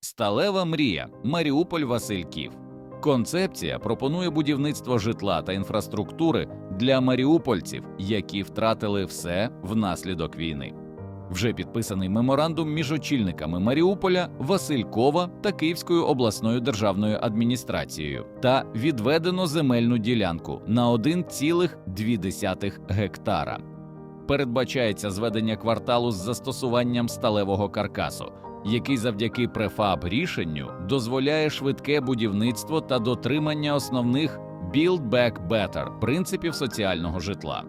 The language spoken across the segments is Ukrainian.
Сталева мрія Маріуполь Васильків. Концепція пропонує будівництво житла та інфраструктури для маріупольців, які втратили все внаслідок війни. Вже підписаний меморандум між очільниками Маріуполя, Василькова та Київською обласною державною адміністрацією та відведено земельну ділянку на 1,2 гектара. Передбачається зведення кварталу з застосуванням сталевого каркасу, який завдяки префаб рішенню дозволяє швидке будівництво та дотримання основних «Build Back Better» принципів соціального житла.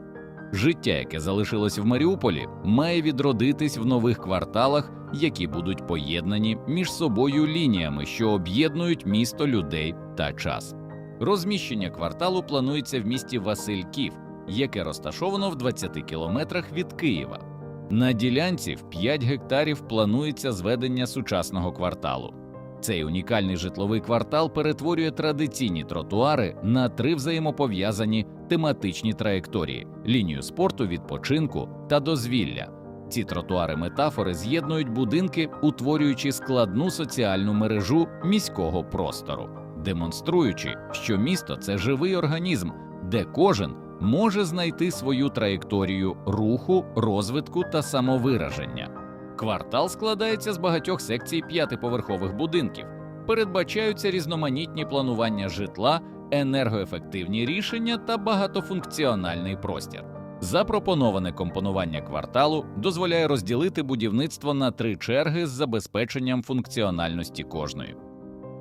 Життя, яке залишилось в Маріуполі, має відродитись в нових кварталах, які будуть поєднані між собою лініями, що об'єднують місто людей та час. Розміщення кварталу планується в місті Васильків, яке розташовано в 20 кілометрах від Києва. На ділянці в 5 гектарів планується зведення сучасного кварталу. Цей унікальний житловий квартал перетворює традиційні тротуари на три взаємопов'язані тематичні траєкторії: лінію спорту, відпочинку та дозвілля. Ці тротуари метафори з'єднують будинки, утворюючи складну соціальну мережу міського простору, демонструючи, що місто це живий організм, де кожен може знайти свою траєкторію руху, розвитку та самовираження. Квартал складається з багатьох секцій п'ятиповерхових будинків. Передбачаються різноманітні планування житла, енергоефективні рішення та багатофункціональний простір. Запропоноване компонування кварталу дозволяє розділити будівництво на три черги з забезпеченням функціональності кожної.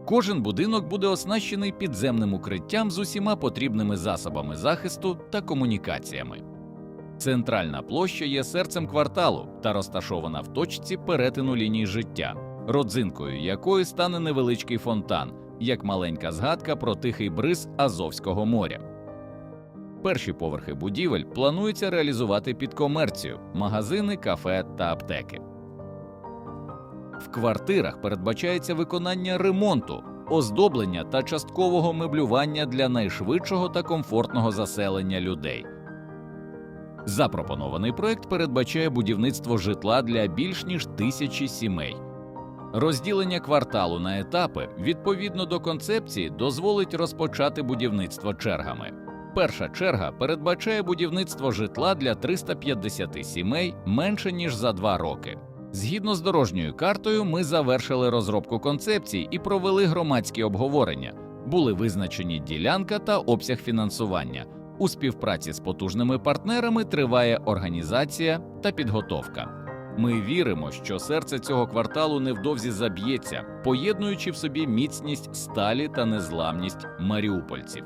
Кожен будинок буде оснащений підземним укриттям з усіма потрібними засобами захисту та комунікаціями. Центральна площа є серцем кварталу та розташована в точці перетину ліній життя, родзинкою якої стане невеличкий фонтан, як маленька згадка про тихий бриз Азовського моря. Перші поверхи будівель планується реалізувати під комерцію, магазини, кафе та аптеки. В квартирах передбачається виконання ремонту, оздоблення та часткового меблювання для найшвидшого та комфортного заселення людей. Запропонований проект передбачає будівництво житла для більш ніж тисячі сімей. Розділення кварталу на етапи відповідно до концепції дозволить розпочати будівництво чергами. Перша черга передбачає будівництво житла для 350 сімей менше ніж за два роки. Згідно з дорожньою картою, ми завершили розробку концепцій і провели громадські обговорення. Були визначені ділянка та обсяг фінансування. У співпраці з потужними партнерами триває організація та підготовка. Ми віримо, що серце цього кварталу невдовзі заб'ється, поєднуючи в собі міцність сталі та незламність маріупольців.